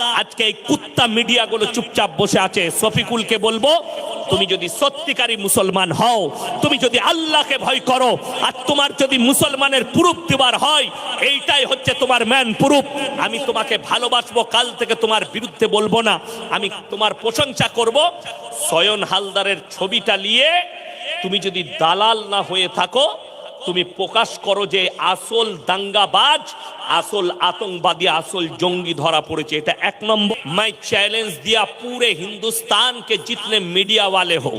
আজকে এই কুত্তা মিডিয়াগুলো চুপচাপ বসে আছে। শফিকুলকে বলব, তুমি যদি সত্যিকারী মুসলমান হও, তুমি যদি আল্লাহকে ভয় করো, আর তোমার যদি মুসলমানের পুরুপ দেবার হয়, এইটাই হচ্ছে তোমার ম্যান পুরুপ আমি তোমাকে ভালোবাসবো, কাল থেকে তোমার বিরুদ্ধে বলব না। আমি তোমার প্রশংসা করব। সয়ন হালদারের ছবিটা নিয়ে তুমি যদি দালাল না হয়ে থাকো তুমি প্রকাশ করো যে আসল দাঙ্গাবাজ আসল आतंकवादी আসল জঙ্গি ধরা পড়েছে এটা এক নম্বর मैं चैलेंज दिया पूरे हिंदुस्तान के जितने मीडिया वाले हो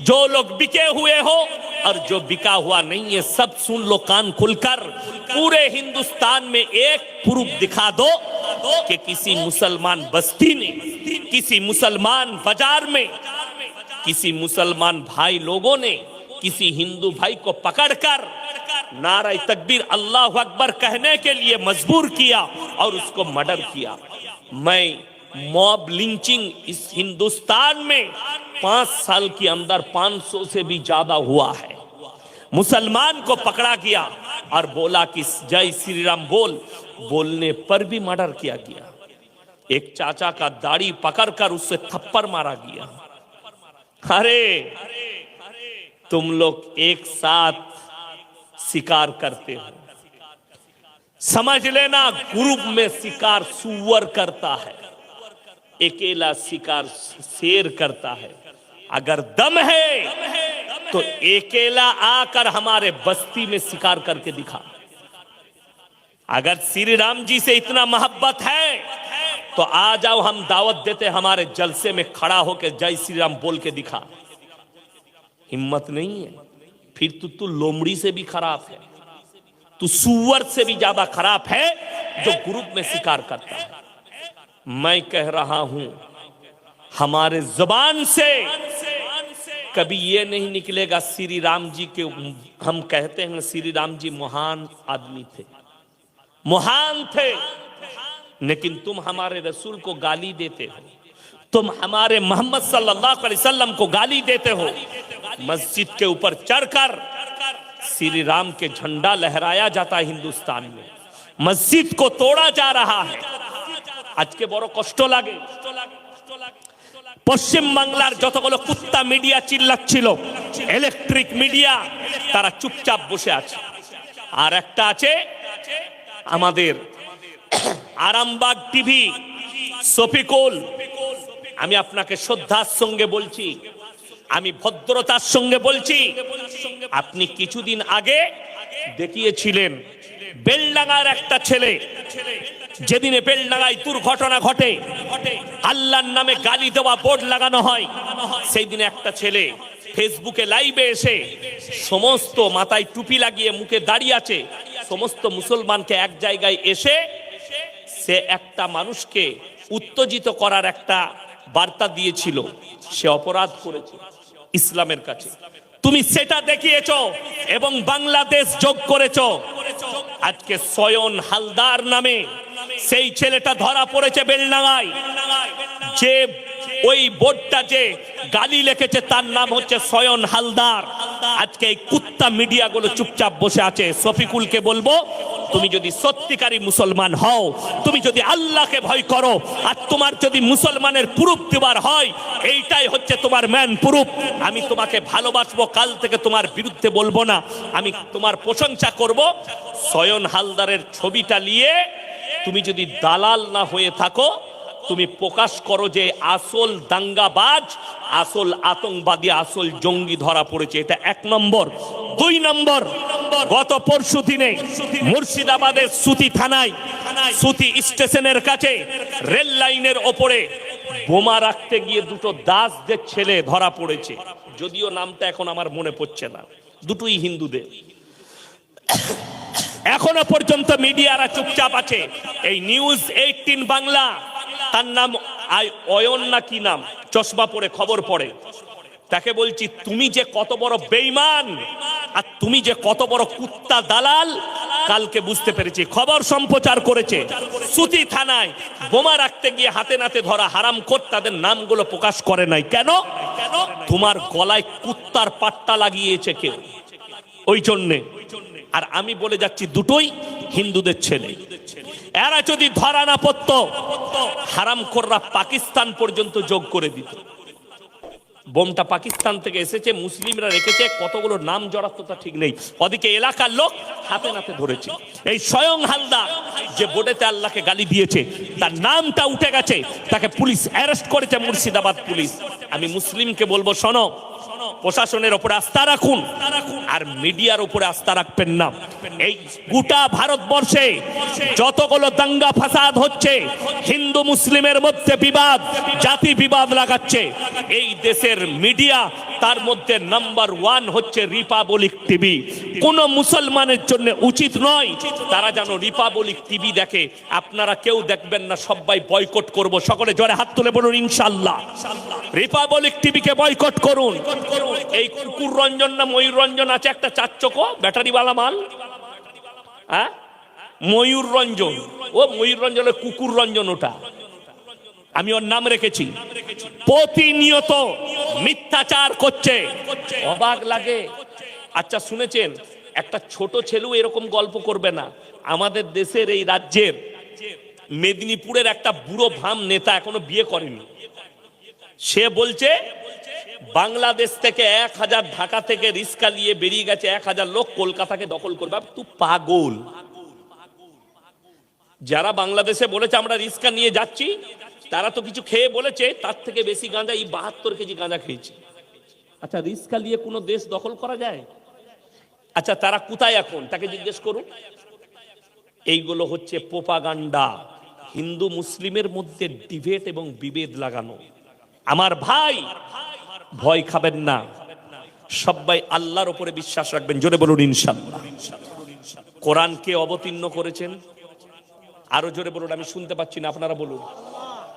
जो लोग बिके हुए हो और जो बिका हुआ नहीं है सब सुन लो कान खुलकर पूरे हिंदुस्तान में एक प्रूफ दिखा दो कि किसी मुसलमान बस्ती ने किसी मुसलमान बाजार में किसी मुसलमान भाई लोगों ने किसी हिंदू भाई को पकड़कर नारा तकबीर अल्लाह अकबर कहने के लिए मजबूर किया और उसको मर्डर किया। मैं मॉब लिंचिंग इस हिंदुस्तान में पाँच साल के अंदर 500 से भी ज़्यादा हुआ है। मुसलमान को पकड़ा गया और बोला कि जय श्री राम बोल। बोलने पर भी मर्डर किया गया। एक चाचा का दाढ़ी पकड़कर उससे थप्पड़ मारा गया। अरे! तुम लोग एक साथ शिकार करते हो। समझ लेना, ग्रुप में शिकार सुअर करता है, अकेला शिकार शेर करता है। अगर दम है तो अकेला आकर हमारे बस्ती में शिकार करके दिखा। अगर श्री राम जी से इतना मोहब्बत है तो आ जाओ, हम दावत देते हमारे जलसे में खड़ा होकर जय श्री राम बोल के दिखा। हिम्मत नहीं है। फिर तो तू लोमड़ी से भी खराब है। तू सुअर से भी ज़्यादा खराब है, जो ग्रुप में शिकार करता है। मैं कह रहा हूँ, हमारे ज़ुबान से कभी ये नहीं निकलेगा, श्री राम जी के, हम कहते हैं, श्री राम जी महान आदमी थे। महान थे। लेकिन तुम हमारे रसूल को गाली देते हो। तुम हमारे मोहम्मद सल्लल्लाहु अलैहि वसल्लम को गाली देते हो मस्जिद के ऊपर चढ़कर श्री राम के झंडा लहराया जाता है हिंदुस्तान में मस्जिद को तोड़ा जा रहा है আজকে বড় কষ্ট লাগে পশ্চিম বাংলার যতগুলো কুত্তা মিডিয়া চিল্লাচ্ছিল ইলেকট্রিক মিডিয়া তারা চুপচাপ বসে আছে আর একটা আছে আমাদের আরামবাগ টিভি সফিকুল আমি আপনাকে শ্রদ্ধার সঙ্গে বলছি, আমি ভদ্রতার সঙ্গে বলছি, আপনি কিছুদিন আগে দেখিয়েছিলেন বেলডাঙ্গার একটা ছেলে, যেদিনে বেলডাঙ্গায় দুর্ঘটনা ঘটে, আল্লাহর নামে গালি দেওয়া বোর্ড লাগানো হয় সেই দিনে একটা ছেলে ফেসবুকে লাইভে এসে সমস্ত মাথায় টুপি লাগিয়ে মুখে দাঁড়িয়ে আছে, সমস্ত মুসলমানকে এক জায়গায় এসে সে একটা মানুষকে উত্তেজিত করার একটা বার্তা দিয়েছিল, সে অপরাধ করেছে ইসলামের কাছে। তুমি সেটা দেখিয়েছ এবং বাংলাদেশ যোগ করেছ। আজকে সয়ন হালদার নামে সেই ছেলেটা ধরা পড়েছে বেলডাঙ্গায়। যে ওই বোর্ডটা যে গালি লিখেছে, তার নাম হচ্ছে সয়ন হালদার। আজকে এই কুত্তা মিডিয়াগুলো চুপচাপ বসে আছে। শফিকুলকে বলব, তুমি যদি সত্যিকারী মুসলমান হও, তুমি যদি আল্লাহকে ভয় করো, আর তোমার যদি মুসলমানের পুরুপ দেবার হয়, এইটাই হচ্ছে তোমার ম্যান পুরুপ আমি তোমাকে ভালোবাসবো, কাল থেকে তোমার বিরুদ্ধে বলব না। আমি তোমার প্রশংসা করব। সয়ন হালদারের ছবিটা নিয়ে তুমি যদি দালাল না হয়ে থাকো তুমি প্রকাশ করো যে আসল দাঙ্গাবাজ, আসল আতঙ্কবাদী, আসল জঙ্গি ধরা পড়েছে। এটা এক নম্বর। দুই নম্বর, গত পরশু দিনে মুর্শিদাবাদের সুতি থানায়, সুতি স্টেশনের কাছে রেল লাইনের ওপরে বোমা রাখতে গিয়ে দুটো দাসদের ছেলে ধরা পড়েছে। যদিও নামটা এখন আমার মনে পড়ছে না। দুটোই হিন্দুদের। এখনও পর্যন্ত মিডিয়ারা চুপচাপ আছে। এই নিউজ এইটিন বাংলা তার নাম অয়ন না কি নাম? চশমা পরে খবর পড়ে। তাকে বলছি, তুমি যে কত বড় বেইমান আর তুমি যে কত বড় কুত্তা দালাল, কালকে বুঝতে পেরেছি। খবর সম্প্রচার করেছে সুতি থানায়। বোমা রাখতে গিয়ে হাতে নাতে ধরা হারাম কর তাদের নামগুলো প্রকাশ করে নাই। কেন কেন? তোমার গলায় কুত্তার পাট্টা লাগিয়েছে কেউ। ওই জন্যে। আর আমি বলে যাচ্ছি, দুটোই হিন্দুদের ছেলে। এরা যদি ধরা না হারাম কররা পাকিস্তান পর্যন্ত যোগ করে দিত। বোমটা পাকিস্তান থেকে এসেছে, মুসলিমরা রেখেছে, কতগুলো নাম জড়াতো তা ঠিক নেই। ওদিকে এলাকার লোক হাতে নাতে ধরেছে। এই স্বয়ং হালদা যে বোর্ডেতে আল্লাহকে গালি দিয়েছে, তার নামটা উঠে গেছে, তাকে পুলিশ অ্যারেস্ট করেছে মুর্শিদাবাদ পুলিশ। আমি মুসলিমকে বলব, শোনো প্রশাসনের ওপরে আস্থা রাখুন আর মিডিয়ার উপরে আস্থা রাখবেন না। এই গোটা ভারতবর্ষে যতগুলো দাঙ্গা ফাসাদ হচ্ছে হিন্দু মুসলিমের মধ্যে বিবাদ, জাতি বিবাদ লাগাচ্ছে। এই দেশের মিডিয়া তার মধ্যে নাম্বার ওয়ান হচ্ছে রিপাবলিক টিভি। কোন মুসলমানের জন্য উচিত নয়, তারা যেন রিপাবলিক টিভি দেখে। আপনারা কেউ দেখবেন না, সবাই বয়কট করব। সকলে জোরে হাত তুলে বলুন ইনশাল্লাহ রিপাবলিক টিভিকে বয়কট করুন। এই কুকুর রঞ্জন না ময়ূর রঞ্জন আছে? একটা চারচকো ব্যাটারিওয়ালা মাল। হ্যাঁ? ময়ূর রঞ্জন। ও ময়ূর রঞ্জনের কুকুর রঞ্জন ওটা। আমি ওর নাম রেখেছি। প্রতিনিয়ত মিথ্যাচার করছে। অবাক লাগে। আচ্ছা শুনেছেন? একটা ছোট ছেলেও এরকম গল্প করবে না। আমাদের দেশের এই রাজ্যের মেদিনীপুরের একটা বুড়ো ভাম নেতা এখনও বিয়ে করেনি। সে বলছে, বাংলাদেশ থেকে এক হাজার ঢাকা থেকে রিস্কা নিয়ে বেরিয়ে গেছে, এক হাজার লোক কলকাতাকে দখল করবে। তুই পাগল। যারা বাংলাদেশে বলেছে আমরা রিস্কা নিয়ে যাচ্ছি, তারা তো কিছু খেয়ে বলেছে, তার থেকে বেশি গাঁজা, এই বাহাত্তর কেজি গাঁজা খেয়েছে। আচ্ছা রিস্কা নিয়ে কোনো দেশ দখল করা যায়? আচ্ছা তারা কোথায় এখন? তাকে জিজ্ঞেস করুন। এইগুলো হচ্ছে পোপাগান্ডা হিন্দু মুসলিমের মধ্যে ডিবেট এবং বিভেদ লাগানো। আমার ভাই, ভয় খাবেন না। সবাই আল্লাহর উপরে বিশ্বাস রাখবেন। জোরে বলুন, ইনশাল্লাহ। কোরআনকে অবতীর্ণ করেছেন। আরও জোরে বলুন, আমি শুনতে পাচ্ছি না, আপনারা বলুন।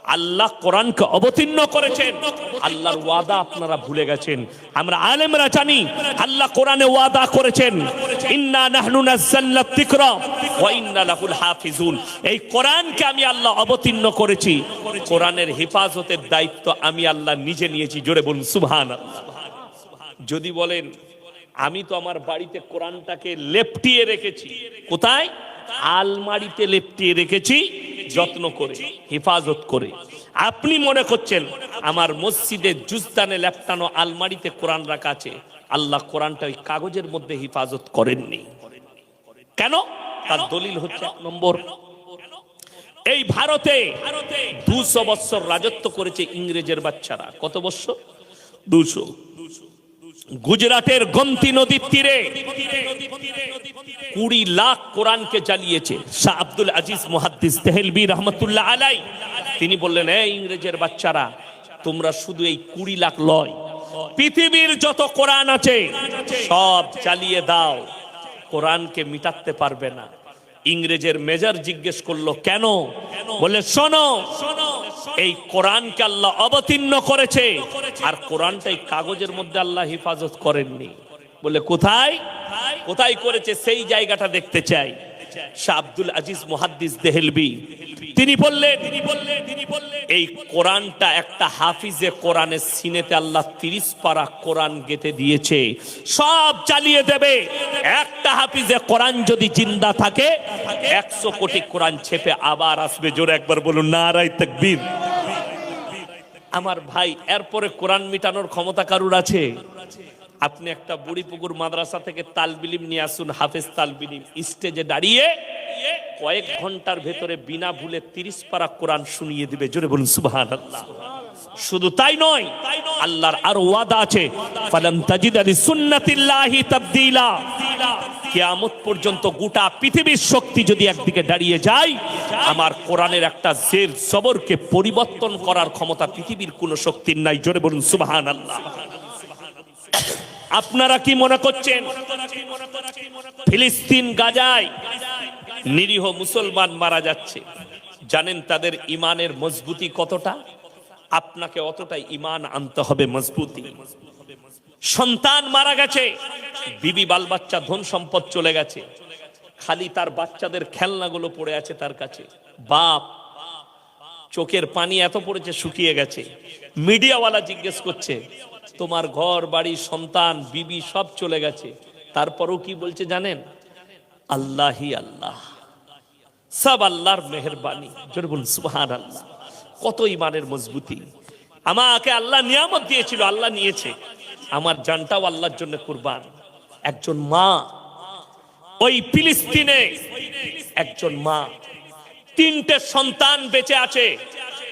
আল্লাহ কোরআনকে অবতীর্ণ করেছেন। আল্লাহর ওয়াদা আপনারা ভুলে গেছেন। আমরা আলেমরা জানি, আল্লাহ কোরআনে ওয়াদা করেছেন। ইন্না নাহনু নাযালনা যিকরা ওয়া ইন্না লাহুল হাফিজুন। এই কোরআনকে আমি আল্লাহ অবতীর্ণ করেছি। কোরআনের হেফাজতের দায়িত্ব আমি আল্লাহ নিজে নিয়েছি। জোরে বলুন, সুবহানাল্লাহ। যদি বলেন, আমি তো আমার বাড়িতে কোরআনটাকে লেপটিয়ে রেখেছি। কোথায়? আলমারিতে লেপটিয়ে রেখেছি, যত্ন করে, হেফাজত করে। আপনি মনে করছেন, আমার মসজিদের জুস্তানে লেপটানো আলমারিতে কোরআন রাখা আছে? আল্লাহ কোরআনটা ওই কাগজের মধ্যে হেফাজত করেননি। কেন? তার দলিল হচ্ছে এক নম্বর। এই ভারতে দুশো বৎসর রাজত্ব করেছে ইংরেজের বাচ্চারা। কত বৎসর দুশো। গুজরাটের গমতি নদীর তীরে কুড়ি লাখ কোরআনকে জ্বালিয়েছে শাহ আব্দুল আজিজ মুহাদ্দিস তেহেলবি রহমতুল্লাহ আলাই। তিনি বললেন, এই ইংরেজের বাচ্চারা, তোমরা শুধু এই কুড়ি লাখ লয়। পৃথিবীর যত কোরআন আছে, সব চালিয়ে দাও। কোরআনকে মিটাতে পারবে না। ইংরেজের মেজর জিজ্ঞেস করল, কেন? বলে শোনো শোনো এই কোরআনকে আল্লাহ অবতীর্ণ করেছে। আর কোরআনটাই কাগজের মধ্যে আল্লাহ হেফাজত করেননি। বলে কোথায়? কোথায় করেছে? সেই জায়গাটা দেখতে চাই। শাহ আজিজ মুহাদ্দিস দেহেলবি। তিনি বললেন, এই কোরআনটা একটা হাফিজে কোরআনের সিনেতে আল্লাহ তিরিশ পারা কোরআন গেতে দিয়েছে। সব চালিয়ে দেবে। একটা হাফিজে কোরআন যদি জিন্দা থাকে, একশো কোটি কোরআন ছেপে আবার আসবে। জোরে একবার বলুন নারাই তাকবীর। আমার ভাই, এরপরে কোরআন মিটানোর ক্ষমতা কারুর আছে? আপনি একটা বুড়িপুকুর মাদ্রাসা থেকে তালবিলিম নিয়ে আসুন, হাফেজ তালবিলিম। স্টেজে দাঁড়িয়ে কয়েক ঘণ্টার ভেতরে বিনা ভুলে তিরিশ পারা কোরআন শুনিয়ে দিবে। জোরে বলুন সুবহান আল্লাহ শুধু তাই নয়, আল্লাহর আরও ওয়াদা আছে ফালাম তাজিদ আলি সুন্নাতিল্লাহি তাবদীলা। কিয়ামত পর্যন্ত গোটা পৃথিবীর শক্তি যদি একদিকে দাঁড়িয়ে যায়, আমার কোরআনের একটা জের জবরকে পরিবর্তন করার ক্ষমতা পৃথিবীর কোনো শক্তির নাই। জোরে বলুন সুবহান আল্লাহ আপনারা কি মনে করছেন? ফিলিস্তিন গাজায় নিরীহ মুসলমান মারা যাচ্ছে। জানেন তাদের ইমানের মজবুতি কতটা? আপনাকে অতটাই ইমান আনতে হবে মজবুতি। সন্তান মারা গেছে, বিবি বাল বাচ্চা ধন সম্পদ চলে গেছে। খালি তার বাচ্চাদের খেলনাগুলো পড়ে আছে তার কাছে। বাপ, চোখের পানি এত পড়েছে শুকিয়ে গেছে। মিডিয়াওয়ালা জিজ্ঞেস করছে তোমার ঘর, বাড়ি, সন্তান, বিবি সব চলে গেছে। তারপরও কি বলছে জানেন? আল্লাহি আল্লাহ। সব আল্লাহর মেহরবানি। বলুন সুবহান আল্লাহ কত ইমানের মজবুতি। আমাকে আল্লাহ নিয়ামত দিয়েছিল, আল্লাহ নিয়েছে। আমার জানটাও আল্লাহর জন্য কুরবান। একজন মা, ওই ফিলিস্তিনে একজন মা, তিনটে সন্তান বেঁচে আছে।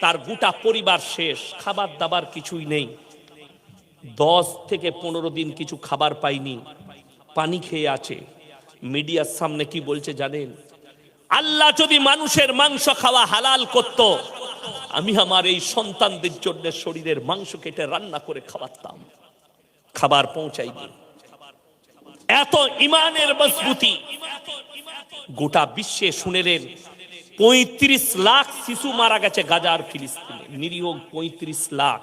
তার গোটা পরিবার শেষ, খাবার দাবার কিছুই নেই। দশ থেকে পনেরো দিন কিছু খাবার পাইনি, পানি খেয়ে আছে। মিডিয়ার সামনে কি বলছে জানেন? আল্লাহ যদি মানুষের মাংস খাওয়া হালাল করত, আমি আমার এই সন্তানদের জন্য শরীরের মাংস কেটে রান্না করে খাওয়াতাম। খাবার পৌঁছাইনি এত ইমানের মজবুতি। গোটা বিশ্বে শুনেলেন পঁয়ত্রিশ লাখ শিশু মারা গেছে গাজার ফিলিস্তিনে। নিরীহ পঁয়ত্রিশ লাখ।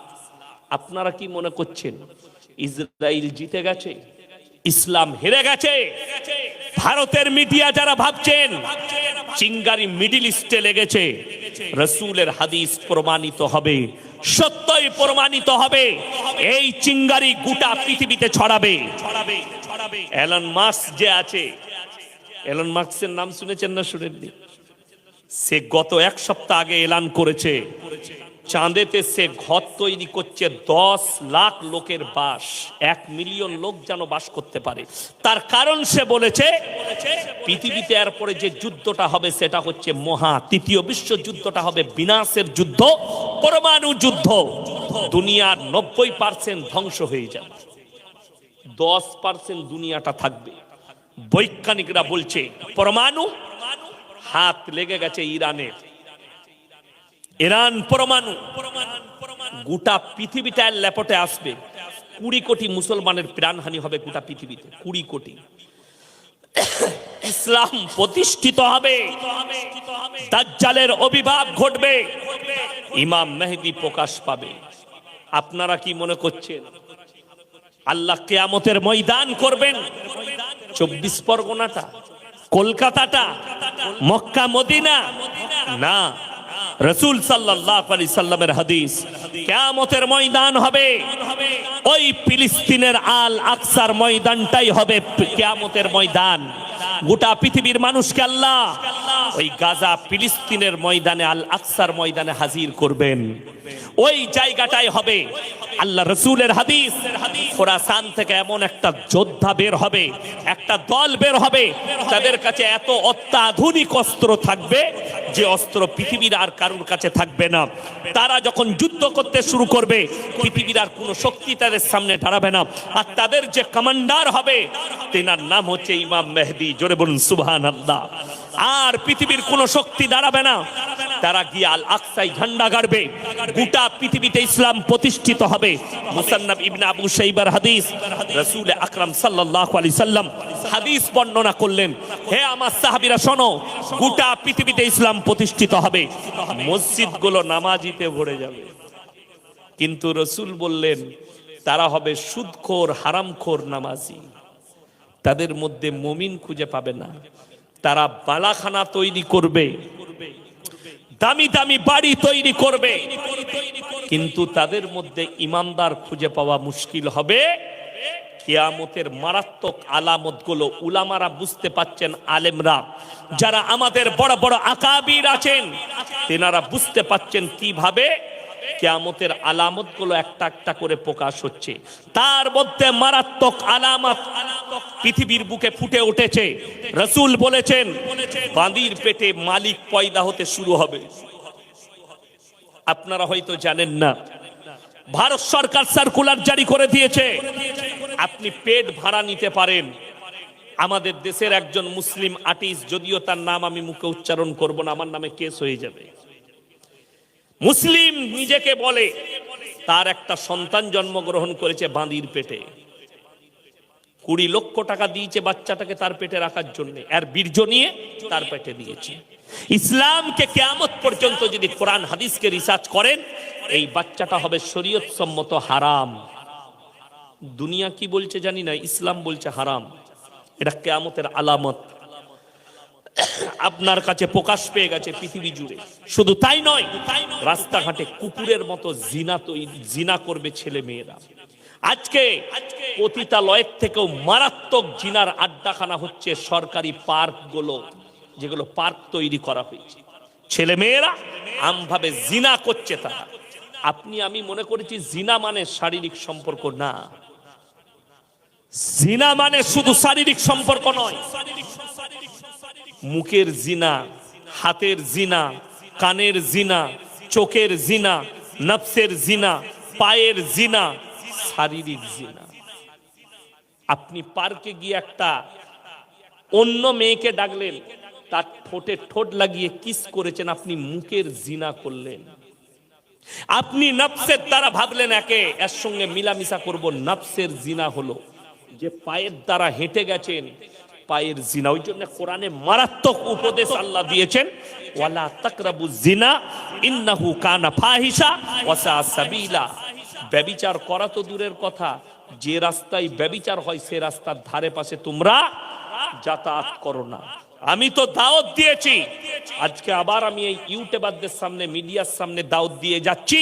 আপনারা কি মনে করছেন? ইসরায়েল জিতে গেছে? ইসলাম হেরে গেছে? ভারতের মিডিয়া যারা ভাবছেন, চিঙ্গারি মিডিল ইস্টে লেগেছে। রসুলের হাদিস প্রমাণিত হবে, সত্যই প্রমাণিত হবে। এই চিঙ্গারি গোটা পৃথিবীতে ছড়াবে। এলন মাস যে আছে, এলন মার্কসের নাম শুনেছেন না শুনেননি? সে গত এক সপ্তাহ আগে এলান করেছে। চাঁদেতে সে ঘর তৈরি করছে, দশ লাখ লোকের বাস, এক মিলিয়ন লোক যেন বাস করতে পারে। তার কারণ সে বলেছে, পৃথিবীতে এরপরে যে যুদ্ধটা হবে, সেটা হচ্ছে মহা, তৃতীয় বিশ্বযুদ্ধটা হবে বিনাশের যুদ্ধ, পরমাণু যুদ্ধ। দুনিয়ার নব্বই পার্সেন্ট ধ্বংস হয়ে যাবে। দশ পার্সেন্ট দুনিয়াটা থাকবে। বৈজ্ঞানিকরা বলছে, পরমাণু হাত লেগে গেছে ইরানের। ইরান পরমাণু। গোটা পৃথিবীটা এর ল্যাপটে আসবে। কুড়ি কোটি মুসলমানের প্রাণহানি হবে গোটা পৃথিবীতে। কুড়ি কোটি। ইসলাম প্রতিষ্ঠিত হবে। দাজ্জালের অভিভাব ঘটবে। ইমাম মেহেদি প্রকাশ পাবে। আপনারা কি মনে করছেন? আল্লাহ কেয়ামতের ময়দান করবেন। চব্বিশ পরগনাটা, কলকাতাটা, মক্কা, মদিনা? না। রসুল সাল্লাহ আলি সাল্লামের হাদিস, কেয়ামতের ময়দান হবে। ওই ফিলিস্তিনের আল আকসার ময়দানটাই হবে কেয়ামতের ময়দান। গোটা পৃথিবীর মানুষকে আল্লাহ ওই গাজা ফিলিস্তিনের ময়দানে আল আকসার ময়দানে হাজির করবেন। ওই জায়গাটাই হবে আল্লাহ রসুলের হাদিস। খোরাসান থেকে এমন একটা যোদ্ধা বের হবে, একটা দল বের হবে, তাদের কাছে এত অত্যাধুনিক অস্ত্র থাকবে যে অস্ত্র পৃথিবীর আর কারুর কাছে থাকবে না। তারা যখন যুদ্ধ করতে শুরু করবে, পৃথিবীর আর কোনো শক্তি তাদের সামনে দাঁড়াবে না। আর তাদের যে কমান্ডার হবে, তেনার নাম হচ্ছে ইমাম মেহদি। জোরে বলুন সুবহান আল্লাহ আর পৃথিবীর কোনো শক্তি দাঁড়াবে না। তারা গিয়ে আল আকসাই ঝান্ডা গাড়বে। গোটা পৃথিবীতে ইসলাম প্রতিষ্ঠিত হবে। মুসান্নাব ইবনে আবু শাইবার হাদিস, রাসূল আকরাম সাল্লাল্লাহু আলাইহি সাল্লাম হাদিস বর্ণনা করলেন, হে আমার সাহাবীরা, শোনো, গোটা পৃথিবীতে ইসলাম প্রতিষ্ঠিত হবে। মসজিদগুলো নামাজিতে ভরে যাবে। কিন্তু রসুল বললেন, তারা হবে সুদখোর, হারামখোর নামাজি। তাদের মধ্যে মমিন খুঁজে পাবে না। তারা বালাখানা তৈরি করবে। দামি দামি বাড়ি তৈরি করবে। কিন্তু তাদের মধ্যে ইমানদার খুঁজে পাওয়া মুশকিল হবে। কিয়ামতের মারাত্মক আলামতগুলো উলামারা বুঝতে পাচ্ছেন, আলেমরা। যারা আমাদের বড় বড় আকাবির আছেন, তেনারা বুঝতে পাচ্ছেন কীভাবে কেয়ামতের আলামতগুলো একটা একটা করে প্রকাশ হচ্ছে। তার মধ্যে মারাত্মক আলামত পৃথিবীর বুকে ফুটে উঠেছে। রসুল বলেছেন, বাঁদির পেটে মালিক পয়দা হতে শুরু হবে। আপনারা হয়তো জানেন না, ভারত সরকার সার্কুলার জারি করে দিয়েছে। আপনি পেট ভাড়া নিতে পারেন। আমাদের দেশের একজন মুসলিম আর্টিস্ট, যদিও তার নাম আমি মুখে উচ্চারণ করব না, আমার নামে কেস হয়ে যাবে। মুসলিম নিজেকে বলে, তার একটা সন্তান জন্মগ্রহণ করেছে বাঁদির পেটে। কুড়ি লক্ষ টাকা দিয়েছে বাচ্চাটাকে তার পেটে রাখার জন্য। আর বীর্য নিয়ে তার পেটে দিয়েছে। ইসলামকে কেয়ামত পর্যন্ত যদি কোরআন হাদিসকে রিসার্চ করেন, এই বাচ্চাটা হবে শরীয়ত সম্মত হারাম। দুনিয়া কি বলছে জানি না, ইসলাম বলছে হারাম। এটা কেয়ামতের আলামত। আপনার কাছে প্রকাশ পেয়ে গেছে পৃথিবী জুড়ে। শুধু তাই নয়, রাস্তাঘাটে কুকুরের মতো জিনা তৈরি জিনা করবে ছেলে মেয়েরা আজকে পতিতালয়ের থেকেও মারাত্মক জিনার আড্ডাখানা হচ্ছে সরকারি পার্কগুলো, যেগুলো পার্ক তৈরি করা হয়েছে। ছেলে মেয়েরা আমভাবে জিনা করছে তারা। আপনি, আমি মনে করেছি জিনা মানে শারীরিক সম্পর্ক না। জিনা মানে শুধু শারীরিক সম্পর্ক নয়। মুখের জিনা, হাতের জিনা, কানের জিনা, চোখের জিনা, নফসের জিনা, পায়ের জিনা শারীরিক জিনা। আপনি পার্কে গিয়ে একটা অন্য মেয়েকে ডাকলেন, তার ঠোঁটে ঠোঁট লাগিয়ে কিস করেছেন, আপনি মুখের জিনা করলেন। আপনি নফসের দ্বারা ভাবলেন একে, এর সঙ্গে মিলামিশা করব, নফসের জিনা হলো যে পায়ের দ্বারা হেঁটে গেছেন, পায়ের জিনা। ওই জন্য কোরআনে মারাত্মক উপদেশ আল্লাহ দিয়েছেন, ওয়ালা তাকরাবু জিনা, ইন্নাহু কানা ফাহিশা, ওয়াসা সাবিলা। ব্যবিচার করা তো দূরের কথা। যে রাস্তায় ব্যবিচার হয়, সে রাস্তার ধারে পাশে তোমরা যাতায়াত করো না। আমি তো দাওয়াত দিয়েছি। আজকে আবার আমি এই ইউটিউবারদের সামনে, মিডিয়ার সামনে দাওয়াত দিয়ে যাচ্ছি।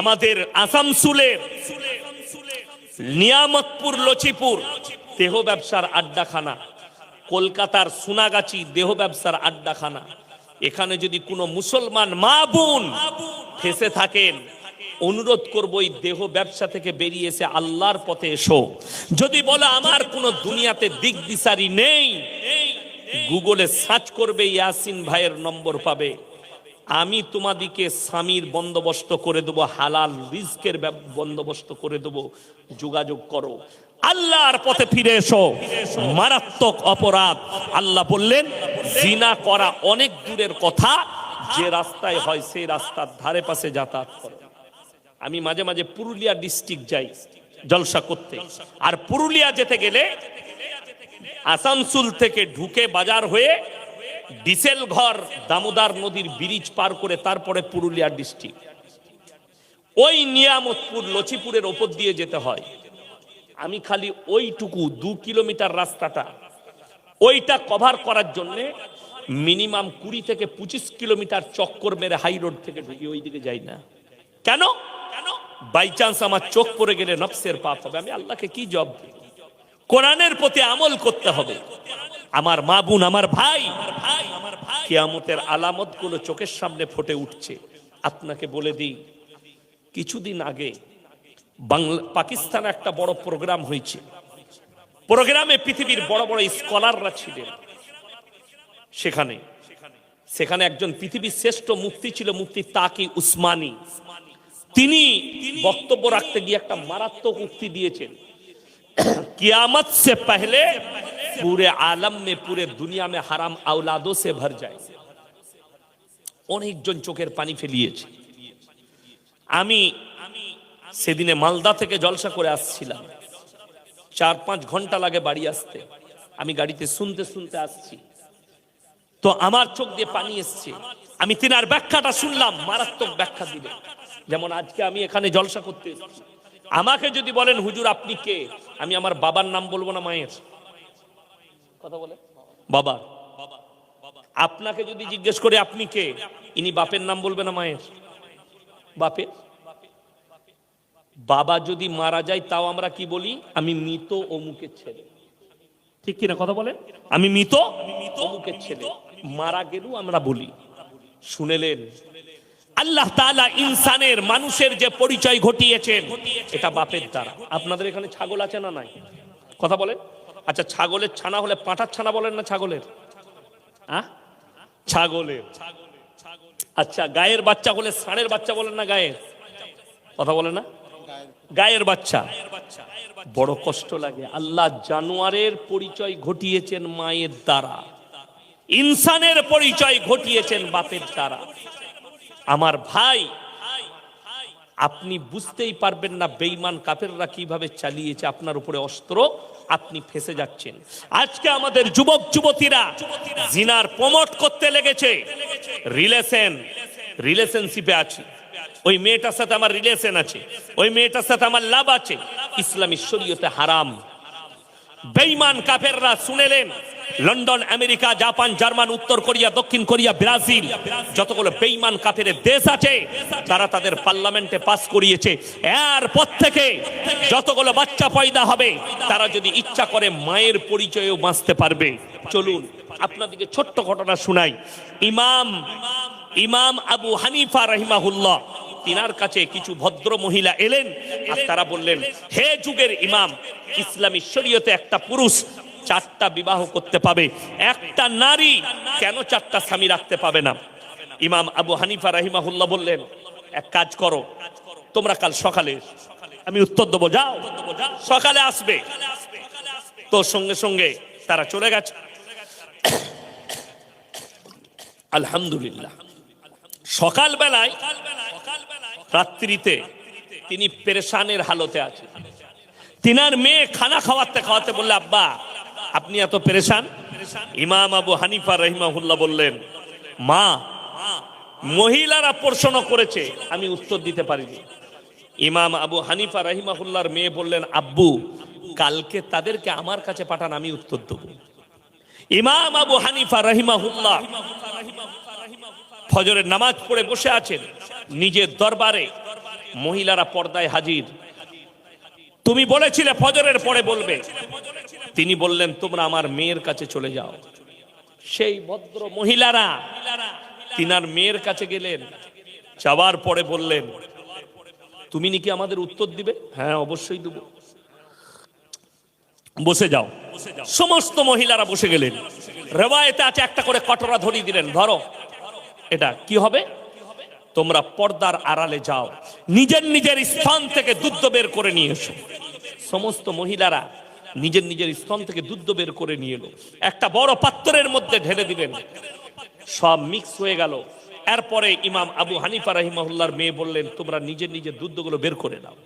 আমাদের আসামসুলের নিয়ামতপুর লচিপুর দেহ ব্যবসার আড্ডাখানা, কলকাতার সোনাগাছি দেহ ব্যবসার আড্ডাখানা। এখানে যদি কোনো মুসলমান মা বোন ফেসে থাকেন অনুরোধ করব, এই দেহ ব্যবসা থেকে বেরিয়ে এসে আল্লাহর পথে এসো। যদি বলে আমার কোনো দুনিয়াতে দিক দিশারি নেই, গুগলে সার্চ করবে, ইয়াসিন ভাইয়ের নম্বর পাবে। আমি তোমাদিকে স্বামীর বন্দোবস্ত করে দেবো, হালাল রিস্কের বন্দোবস্ত করে দেবো। যোগাযোগ করো। আল্লাহর পথে ফিরে এসো। মারাত্মক অপরাধ। আল্লাহ বললেন, জিনা করা অনেক দূরের কথা, যে রাস্তায় হয় সেই রাস্তার ধারে পাশে যাতায়াত করো। আমি মাঝে মাঝে পুরুলিয়া ডিস্ট্রিক্ট যাই, জলসা করতে। আর পুরুলিয়া যেতে গেলে আসানসোল থেকে ঢুকে বাজার হয়ে ডিসেল ঘর দামোদর নদীর ব্রিজ পার করে তারপরে পুরুলিয়া ডিস্ট্রিক্ট ওই নিয়ামতপুর, লচিপুরের ওপর দিয়ে যেতে হয়। আমি খালি ওইটুকু, দু কিলোমিটার রাস্তাটা, ওইটা কভার করার জন্য মিনিমাম কুড়ি থেকে পঁচিশ কিলোমিটার চক্কর মেরে হাই রোড থেকে ঢুকি ওই দিকে যাই না। কেন? বাই চান্স আমার চোখ পড়ে গেলে নফসের পাপ হবে। আমি আল্লাহকে কি জব? কোরআনের প্রতি আমল করতে হবে। আমার মা বোন, আমার ভাই, কিয়ামতের আলামতগুলো চোখের সামনে ফুটে উঠছে। আপনাকে বলে দিই, কিছুদিন আগে বাংলা, পাকিস্তানে একটা বড় প্রোগ্রাম হয়েছে। প্রোগ্রামে পৃথিবীর বড় বড় স্কলাররা ছিলেন। সেখানে সেখানে একজন পৃথিবীর শ্রেষ্ঠ মুক্তি ছিল মুক্তি তাকি উসমানী। তিনি বক্তব্য রাখতে গিয়ে একটা মারাত্মক উক্তি দিয়েছেন। কিয়ামত সে পহলে পুরে আলম মে পুরে দুনিয়া মে হারাম আউলাদো সে ভর যায়। অনেকজন চোখের পানি ফেলিয়েছে। আমি সেদিনে মালদা থেকে জলসা করে আসছিলাম। চার পাঁচ ঘণ্টা লাগে বাড়ি আসতে। আমি গাড়িতে শুনতে শুনতে আসছি। তো আমার চোখ দিয়ে পানি এসছে। আমি তিনার ব্যাখ্যাটা শুনলাম, মারাত্মক ব্যাখ্যা দিলেন। যেমন আজকে আমি এখানে জলসা করতে আমাকে যদি বলেন, হুজুর, আপনি কে? আমি আমার বাবার নাম বলব না মায়ের? কথা বলে? বাবা আপনাকে যদি জিজ্ঞেস করে, আপনি কে? ইনি বাপের নাম বলবে না মায়ের? বাপের? বাবা যদি মারা যায়, তাও আমরা কি বলি? আমি মৃত অমুকের ছেলে। ঠিক কিনা কথা বলেন? আমি মৃত অমুকের ছেলে। মারা গেলেও আমরা বলি। শুনেলেন? আল্লাহ তাআলা ইনসানের মানুষের যে পরিচয় ঘটিয়েছেন এটা বাপের দ্বারা। আপনাদের এখানে ছাগল আছে না নাই? কথা বলেন। আচ্ছা ছাগলের ছানা হলে পাঁঠার ছানা বলেন না ছাগলের? হ্যাঁ ছাগলের। আচ্ছা গায়ের বাচ্চা হলে ষাঁড়ের বাচ্চা বলেন না গায়ের? কথা বলে না। গায়ের বাচ্চা। বড় কষ্ট লাগে। আল্লাহ জানোয়ারের পরিচয় ঘটিয়েছেন মায়ের দ্বারা। ইনসানের পরিচয় ঘটিয়েছেন বাপের দ্বারা। আমার ভাই, আপনি বুঝতেই পারবেন না বেইমান কাফেররা কীভাবে চালিয়েছে আপনার উপরে অস্ত্র, আপনি ফেসে যাচ্ছেন। আজকে আমাদের যুবক, যুবতীরা জিনার প্রমোট করতে লেগেছে। রিলেশন, রিলেশনশিপে আছে। ওই মেয়েটার সাথে আমার রিলেশন আছে। ওই মেয়েটার সাথে আমার লাভ আছে। ইসলামী শরীয়তে হারাম। বেইমান কাফেররা শুনেলেন লন্ডন, আমেরিকা, জাপান, জার্মান, উত্তর কোরিয়া, দক্ষিণ কোরিয়া, ব্রাজিল, যতগুলো বেইমান কাফের দেশ আছে, তারা তাদের পার্লামেন্টে পাস করিয়েছে। এরপর থেকে যতগুলো বাচ্চা পয়দা হবে, তারা যদি ইচ্ছা করে মায়ের পরিচয়েও বাঁচতে পারবে। চলুন, আপনাদেরকে ছোট্ট ঘটনা শুনাই। ইমাম ইমাম আবু হানিফা রহিমাহুল্লাহ, তিনার কাছে কিছু ভদ্র মহিলা এলেন, আর তারা বললেন, হে যুগের ইমাম, ইসলামী শরীয়তে একটা পুরুষ চারটা বিবাহ করতে পাবে। একটা নারী কেন চারটা স্বামী রাখতে পাবে না? ইমাম আবু হানিফা রাহিমাহুল্লাহ বললেন, এক কাজ করো, তোমরা কাল সকালে, আমি উত্তর দেবো, যাও। সকালে আসবে। তো সঙ্গে সঙ্গে তারা চলে গেছে। আলহামদুলিল্লাহ। সকালবেলায়, রাত্রিতে তিনি পেরেশানের হালতে আছে তিনার মেয়ে খানা খাওয়াতে খাওয়াতে বললে, আব্বা আপনি এত পেরেশান? ইমাম আবু হানিফা রহিমাহুল্লাহ বললেন, মা, মহিলারা প্রশ্ন করেছে, আমি উত্তর দিতে পারিনি। ইমাম আবু হানিফা রহিমাহুল্লাহর মেয়ে বললেন, আব্বু, কালকে তাদেরকে আমার কাছে পাঠান, আমি উত্তর দেবো। ইমাম আবু হানিফা রহিমাহুল্লাহ ফজরের নামাজ পড়ে বসে আছেন, নিজের দরবারে মহিলারা পর্দায় হাজির। তুমি বলেছিলে ফজরের পরে বলবে। তিনি বললেন, তোমরা আমার মেয়ের কাছে চলে যাও। সেই ভদ্র মহিলারা তিনার মেয়ের কাছে গেলেন, যাওয়ার পরে বললেন, তুমি নাকি আমাদের উত্তর দিবে? হ্যাঁ অবশ্যই দেব। বসে যাও। সমস্ত মহিলারা বসে গেলেন। রেওয়ায়তে আছে একটা করে কটরা ধরিয়ে দিলেন, ধরো। এটা কি হবে? তোমরা পর্দার আড়ালে যাও। নিজের নিজের স্থান থেকে দুধ বের করে নিয়ে এসো। সমস্ত মহিলারা নিজের নিজের স্থান থেকে দুধ বের করে নিয়ে এলো। একটা বড় পাত্রের মধ্যে ঢেলে দিবেন সব মিক্স হয়ে গেল। এরপরে ইমাম আবু হানিফা রাহিমাহুল্লার মেয়ে বললেন, তোমরা নিজের নিজের দুধগুলো বের করে নাও।